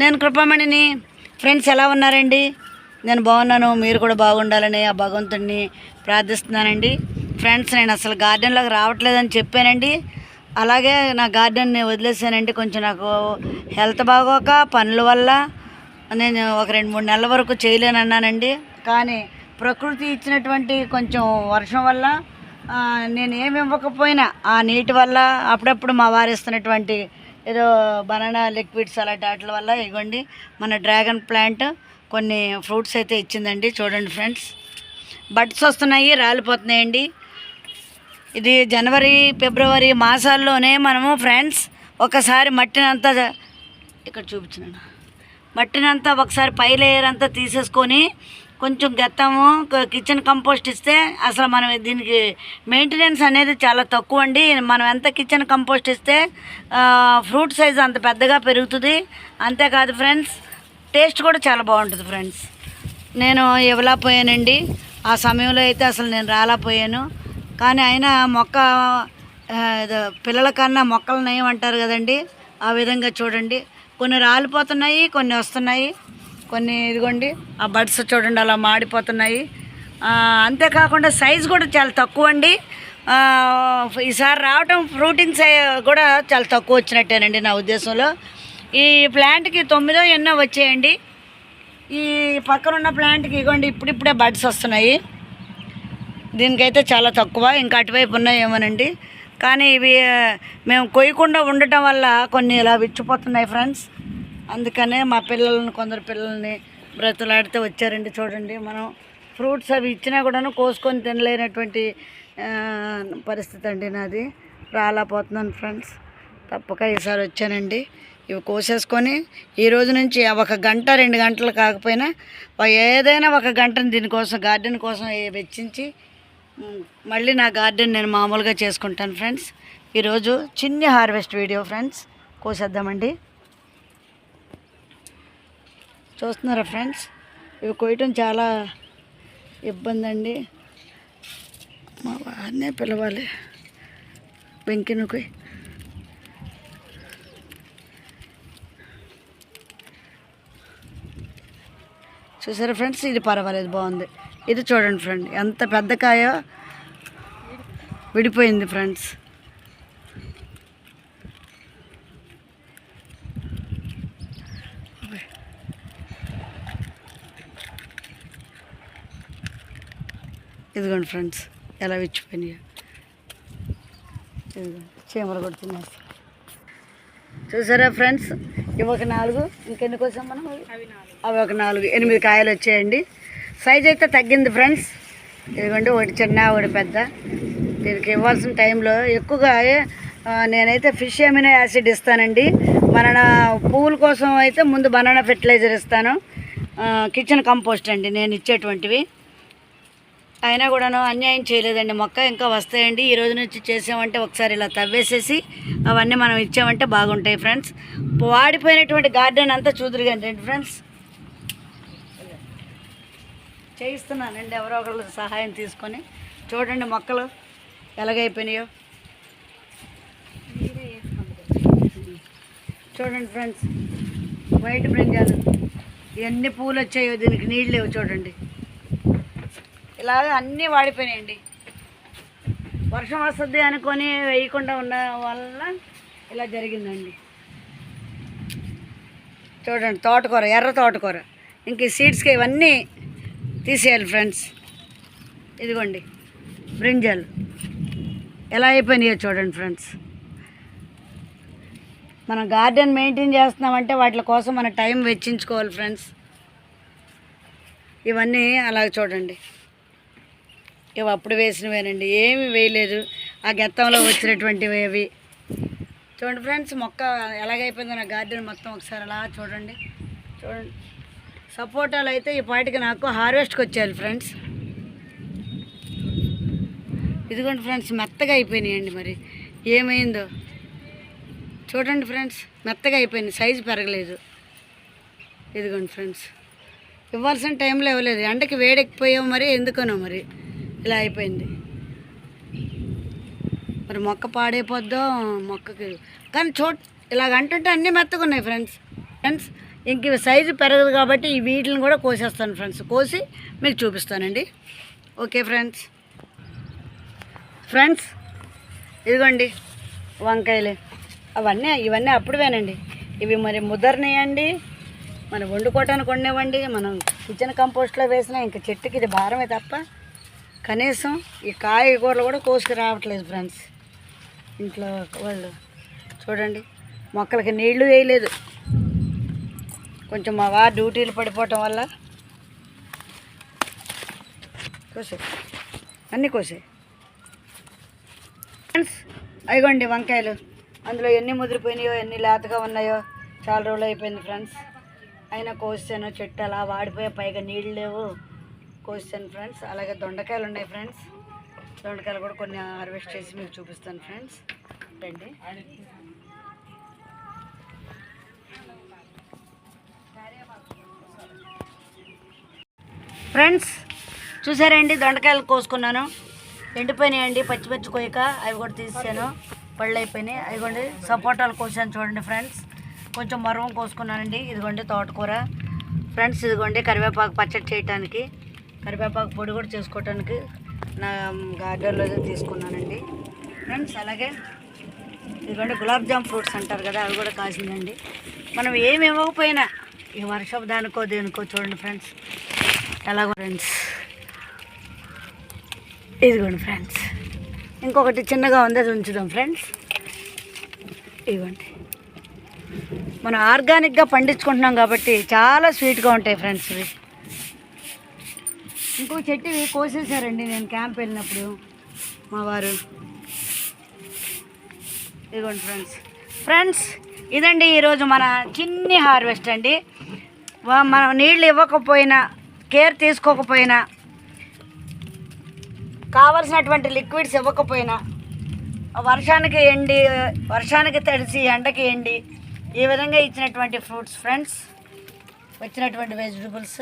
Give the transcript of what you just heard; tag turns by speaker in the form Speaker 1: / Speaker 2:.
Speaker 1: నేను కృపమణిని. ఫ్రెండ్స్ ఎలా ఉన్నారండి? నేను బాగున్నాను మీరు కూడా బాగుండాలని ఆ భగవంతుడిని ప్రార్థిస్తున్నానండి. ఫ్రెండ్స్ నేను అసలు గార్డెన్లోకి రావట్లేదని చెప్పానండి. అలాగే నా గార్డెన్ని వదిలేసానండి. కొంచెం నాకు హెల్త్ బాగోక పనుల వల్ల నేను ఒక రెండు మూడు నెలల వరకు చేయలేనన్నానండి కానీ ప్రకృతి ఇచ్చినటువంటి కొంచెం వర్షం వల్ల నేను ఏమి ఇవ్వకపోయినా ఆ నీటి వల్ల అప్పుడప్పుడు మా వారు ఇస్తున్నటువంటి ఏదో బనానా లిక్విడ్స్ అలాంటి వాటి వల్ల ఇవ్వండి. మన డ్రాగన్ ప్లాంట్ కొన్ని ఫ్రూట్స్ అయితే ఇచ్చిందండి. చూడండి ఫ్రెండ్స్. బడ్స్ వస్తున్నాయి రాలిపోతున్నాయండి. ఇది జనవరి ఫిబ్రవరి మాసాల్లోనే మనము ఫ్రెండ్స్ ఒకసారి మట్టినంతా ఇక్కడ చూపించినాను మట్టినంతా ఒకసారి పై లేయర్ అంతా తీసేసుకొని కొంచెం గెత్తము కిచెన్ కంపోస్ట్ ఇస్తే అసలు మనం దీనికి మెయింటెనెన్స్ అనేది చాలా తక్కువ అండి. మనం ఎంత కిచెన్ కంపోస్ట్ ఇస్తే ఫ్రూట్ సైజ్ అంత పెద్దగా పెరుగుతుంది. అంతేకాదు ఫ్రెండ్స్ టేస్ట్ కూడా చాలా బాగుంటుంది ఫ్రెండ్స్ నేను ఇవ్వలేకపోయానండి ఆ సమయంలో అయితే అసలు నేను రాలేకపోయాను కానీ అయినా మొక్క పిల్లల కన్నా మొక్కలు నయం అంటారు కదండి. ఆ విధంగా చూడండి. కొన్ని రాలిపోతున్నాయి కొన్ని వస్తున్నాయి. కొన్ని ఇదిగోండి. ఆ బడ్స్ చూడండి అలా మాడిపోతున్నాయి. అంతేకాకుండా సైజ్ కూడా చాలా తక్కువ అండి. ఈసారి రావటం ఫ్రూటింగ్ కూడా చాలా తక్కువ వచ్చినట్టేనండి నా ఉద్దేశంలో. ఈ ప్లాంట్కి తొమ్మిదో ఎన్నో వచ్చాయండి. ఈ పక్కన ఉన్న ప్లాంట్కి ఇగోండి ఇప్పుడిప్పుడే బడ్స్ వస్తున్నాయి. దీనికైతే చాలా తక్కువ ఇంకా అటువైపు ఉన్నాయేమోనండి. కానీ ఇవి మేము కొయ్యకుండా ఉండటం వల్ల కొన్ని ఇలా విచ్చిపోతున్నాయి ఫ్రెండ్స్. అందుకనే మా పిల్లల్ని కొందరు పిల్లల్ని బ్రతులాడితే వచ్చారండి చూడండి. మనం ఫ్రూట్స్ అవి ఇచ్చినా కూడాను కోసుకొని తినలేనటువంటి పరిస్థితి అండి నాది. రాలేకపోతున్నాను ఫ్రెండ్స్. తప్పక ఈసారి వచ్చానండి. ఇవి కోసేసుకొని ఈ రోజు నుంచి ఒక గంట రెండు గంటలు కాకపోయినా ఏదైనా ఒక గంటను దీనికోసం గార్డెన్ కోసం వెచ్చించి మళ్ళీ నా గార్డెన్ నేను మామూలుగా చేసుకుంటాను ఫ్రెండ్స్. ఈరోజు చిన్ని హార్వెస్ట్ వీడియో ఫ్రెండ్స్. కోసేద్దామండి. చూస్తున్నారా ఫ్రెండ్స్? ఇవి కొయ్యటం చాలా ఇబ్బంది అండి మా వారినే పిలవాలి. వెంకినుకి చూసారా ఫ్రెండ్స్? ఇది పర్వాలేదు బాగుంది. ఇది చూడండి ఫ్రెండ్ ఎంత పెద్ద కాయో విడిపోయింది ఫ్రెండ్స్. ఇదిగోండి ఫ్రెండ్స్ ఎలా విచ్చిపోయినాయో. ఇదిగోండి చీమలు కూడా చూసారా ఫ్రెండ్స్ ఇవి ఒక నాలుగు ఇంకెన్ని కోసం మనం? అవి ఒక నాలుగు ఎనిమిది కాయలు వచ్చాయండి. సైజ్ అయితే తగ్గింది ఫ్రెండ్స్. ఇదిగోండి ఒకటి చిన్న ఒకటి పెద్ద. దీనికి ఇవ్వాల్సిన టైంలో ఎక్కువగా నేనైతే ఫిష్ ఎమినో యాసిడ్ ఇస్తానండి. బనానా పువ్వుల కోసం అయితే ముందు బనానా ఫెర్టిలైజర్ ఇస్తాను. కిచెన్ కంపోస్ట్ అండి నేను ఇచ్చేటువంటివి. అయినా కూడాను అన్యాయం చేయలేదండి. మొక్క ఇంకా వస్తాయండి. ఈ రోజు నుంచి చేసామంటే ఒకసారి ఇలా తవ్వేసేసి అవన్నీ మనం ఇచ్చామంటే బాగుంటాయి ఫ్రెండ్స్. వాడిపోయినటువంటి గార్డెన్ అంతా చూదురు కానీ ఫ్రెండ్స్. చేయిస్తున్నానండి ఎవరో ఒకళ్ళు సహాయం తీసుకొని. చూడండి మొక్కలు ఎలాగైపోయినాయో. చూడండి ఫ్రెండ్స్ వైట్ బ్రింజాలు. ఎన్ని పూలు వచ్చాయో దీనికి నీళ్ళు లేవు చూడండి. ఇలాగ అన్నీ వాడిపోయినాయండి. వర్షం వస్తుంది అనుకొని వేయకుండా ఉన్న వల్ల ఇలా జరిగిందండి. చూడండి తోటకూర ఎర్ర తోటకూర. ఇంక ఈ సీడ్స్కి ఇవన్నీ తీసేయాలి ఫ్రెండ్స్. ఇదిగోండి బ్రింజల్. ఎలా అయిపోయినాయో చూడండి ఫ్రెండ్స్. మనం గార్డెన్ మెయింటైన్ చేస్తున్నామంటే వాటి కోసం మన టైం వెచ్చించుకోవాలి ఫ్రెండ్స్. ఇవన్నీ అలాగ చూడండి. ఇవి అప్పుడు వేసినవేనండి. ఏమి వేయలేదు. ఆ గెత్తంలో వచ్చినటువంటివి అవి. చూడండి ఫ్రెండ్స్ మొక్క ఎలాగైపోయిందో నా గార్డెన్ మొత్తం ఒకసారి అలా చూడండి. చూడండి. సపోటాలు అయితే ఈ పాటికి నాకు హార్వెస్ట్కి వచ్చేయాలి ఫ్రెండ్స్. ఇదిగోండి ఫ్రెండ్స్ మెత్తగా అయిపోయినాయండి మరి. ఏమైందో? చూడండి ఫ్రెండ్స్ మెత్తగా అయిపోయింది. సైజు పెరగలేదు. ఇదిగోండి ఫ్రెండ్స్. ఇవ్వాల్సిన టైంలో ఇవ్వలేదు. ఎండకి వేడెక్కిపోయావు మరి ఎందుకనో మరి. ఇలా అయిపోయింది. మరి మొక్క పాడైపోద్దో మొక్కకి కానీ చోట్ ఇలాగ అంటుంటే అన్నీ మెత్తగా ఉన్నాయి ఫ్రెండ్స్. ఫ్రెండ్స్ ఇంక ఇవి సైజు పెరగదు కాబట్టి ఈ వీటిని కూడా కోసేస్తాను ఫ్రెండ్స్. కోసి మీకు చూపిస్తానండి. Okay friends. ఫ్రెండ్స్ ఇదిగోండి వంకాయలు. అవన్నీ ఇవన్నీ అప్పుడువేనండి. ఇవి మరి ముదరనియండి. మనం వండుకోవటానికి వండివ్వండి. మనం కిచెన్ కంపోస్ట్లో వేసినా ఇంకా చెట్టుకి ఇది భారమే తప్ప కనీసం ఈ కాయగూరలు కూడా కోసుకు రావట్లేదు ఫ్రెండ్స్. ఇంట్లో వాళ్ళు చూడండి మొక్కలకి నీళ్ళు వేయలేదు. కొంచెం మా వారు డ్యూటీలు పడిపోవటం వల్ల కోసే అన్నీ కోసే ఫ్రెండ్స్ అయిగోండి వంకాయలు. అందులో ఎన్ని ముదిరిపోయినాయో ఎన్ని లేతగా ఉన్నాయో చాలా రోజులు అయిపోయింది ఫ్రెండ్స్. అయినా కోసాను చెట్టు అలా వాడిపోయా పైగా నీళ్ళు లేవు. కోసాను ఫ్రెండ్స్ అలాగే దొండకాయలు ఉన్నాయి ఫ్రెండ్స్ దొండకాయలు కూడా కొన్ని హార్వెస్ట్ చేసి మీకు చూపిస్తాను ఫ్రెండ్స్ రండి ఫ్రెండ్స్ చూసారండి? దొండకాయలు కోసుకున్నాను. ఎండిపోయినాయండి పచ్చి పచ్చి కోయక అవి కూడా తీసాను పళ్ళు అయిపోయినాయి. అదిగోండి సపోటాలు కోసాను చూడండి ఫ్రెండ్స్ కొంచెం మరం కోసుకున్నానండి. ఇదిగోండి తోటకూర. ఫ్రెండ్స్ ఇదిగోండి కరివేపాకు పచ్చడి చేయడానికి కరివేపాకు పొడి కూడా చేసుకోవటానికి నా గార్డెన్లో తీసుకున్నానండి. ఫ్రెండ్స్ అలాగే ఇదిగోండి గులాబ్ జామ్ ఫ్రూట్స్ అంటారు కదా అవి కూడా కాసిందండి. మనం ఏమి ఇవ్వకపోయినా ఈ వర్షపు దానికో దేనికో చూడండి ఫ్రెండ్స్ ఎలాగో ఫ్రెండ్స్ ఇదిగోండి ఫ్రెండ్స్ ఇంకొకటి చిన్నగా ఉంది అది ఉంచుదాం ఫ్రెండ్స్ ఇదిగోండి. మనం ఆర్గానిక్గా పండించుకుంటున్నాం కాబట్టి చాలా స్వీట్గా ఉంటాయి ఫ్రెండ్స్ ఇవి. ఎక్కువ చెట్టు కోసేసారండి నేను క్యాంప్ వెళ్ళినప్పుడు మా వారు. ఇదిగోండి ఫ్రెండ్స్. ఫ్రెండ్స్ ఇదండి ఈరోజు మన చిన్ని హార్వెస్ట్ అండి. వా- మనం నీళ్ళు ఇవ్వకపోయినా కేర్ తీసుకోకపోయినా కావలసినటువంటి లిక్విడ్స్ ఇవ్వకపోయినా వర్షానికి ఎండి వర్షానికి తడిసి ఎండకి ఎండి ఈ విధంగా ఇచ్చినటువంటి ఫ్రూట్స్ ఫ్రెండ్స్ వచ్చినటువంటి వెజిటబుల్స్